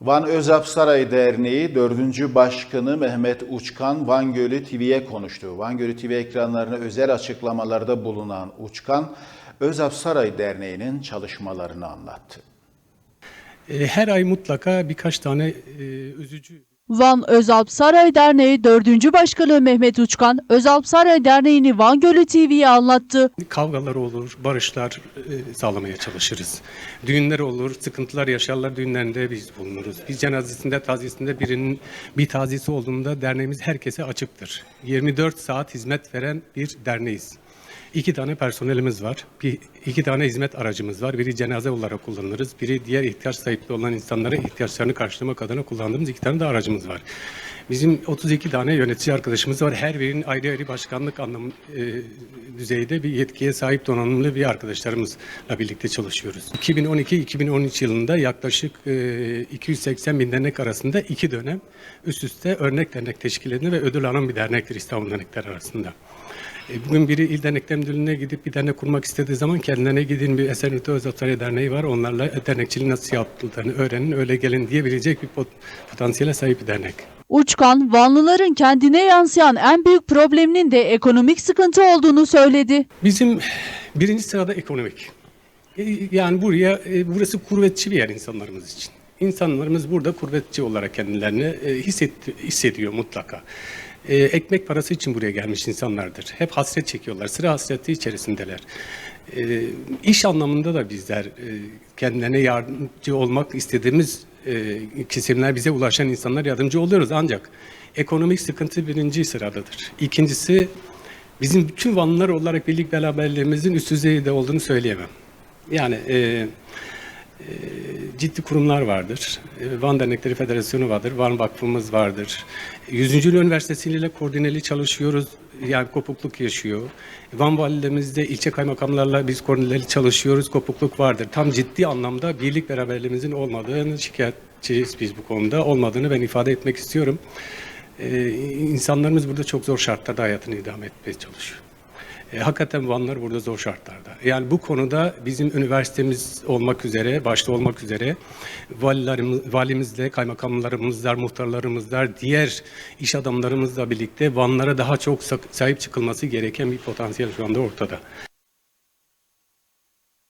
Van Özap Saray Derneği 4. Başkanı Mehmet Uçkan Van Gölü TV'ye konuştu. Van Gölü TV ekranlarına özel açıklamalarda bulunan Uçkan, Özap Saray Derneği'nin çalışmalarını anlattı. E, Her ay mutlaka birkaç tane e, üzücü Van Özalp Saray Derneği 4. Başkanı Mehmet Uçkan, Özalp Saray Derneği'ni Van Gölü TV'ye anlattı. kavgalar olur, barışlar e, sağlamaya çalışırız. Düğünler olur, sıkıntılar yaşarlar düğünlerinde biz bulunuruz. Biz cenazesinde, taziyesinde birinin bir tazisi olduğunda derneğimiz herkese açıktır. 24 saat hizmet veren bir derneğiz. İki tane personelimiz var. Bir, iki tane hizmet aracımız var. Biri cenaze olarak kullanırız. Biri diğer ihtiyaç sahipli olan insanlara ihtiyaçlarını karşılamak adına kullandığımız iki tane de aracımız var. Bizim 32 tane yönetici arkadaşımız var. Her birinin ayrı ayrı başkanlık anlamı e, düzeyde bir yetkiye sahip donanımlı bir arkadaşlarımızla birlikte çalışıyoruz. 2012-2013 yılında yaklaşık e, 280 bin dernek arasında iki dönem üst üste örnek dernek teşkil edildi ve ödül alan bir dernektir İstanbul Dernekler arasında. E, Bugün biri İl Dernekler Müdürlüğü'ne gidip bir dernek kurmak istediği zaman kendilerine gidin bir Esenlik Özatari Derneği var. Onlarla dernekçiliği nasıl yaptıklarını öğrenin, öyle gelin diyebilecek bir pot- potansiyele sahip bir dernek. Uçkan, Vanlıların kendine yansıyan en büyük probleminin de ekonomik sıkıntı olduğunu söyledi. Bizim birinci sırada ekonomik. E, Yani buraya e, burası kurvetçi bir yer insanlarımız için. İnsanlarımız burada kurvetçi olarak kendilerini e, hisset- hissediyor mutlaka. E, ekmek parası için buraya gelmiş insanlardır. Hep hasret çekiyorlar. Sıra hasreti içerisindeler. E, iş anlamında da bizler e, kendilerine yardımcı olmak istediğimiz e, kesimler bize ulaşan insanlar yardımcı oluyoruz. Ancak ekonomik sıkıntı birinci sıradadır. İkincisi bizim bütün Vanlılar olarak birlik beraberliğimizin üst düzeyde olduğunu söyleyemem. Yani e, ciddi kurumlar vardır. E, Van Dernekleri Federasyonu vardır. Van Vakfımız vardır. Yüzüncülü Üniversitesi ile koordineli çalışıyoruz. Yani kopukluk yaşıyor. Van Valiliğimizde ilçe kaymakamlarla biz koordineli çalışıyoruz. Kopukluk vardır. Tam ciddi anlamda birlik beraberliğimizin olmadığını şikayetçiyiz biz bu konuda. Olmadığını ben ifade etmek istiyorum. Ee, insanlarımız burada çok zor şartlarda hayatını idame etmeye çalışıyor. E, hakikaten Vanlar burada zor şartlarda. Yani bu konuda bizim üniversitemiz olmak üzere, başta olmak üzere valilerimiz, valimizle, kaymakamlarımızla, muhtarlarımızla, diğer iş adamlarımızla birlikte Vanlara daha çok sahip çıkılması gereken bir potansiyel şu anda ortada.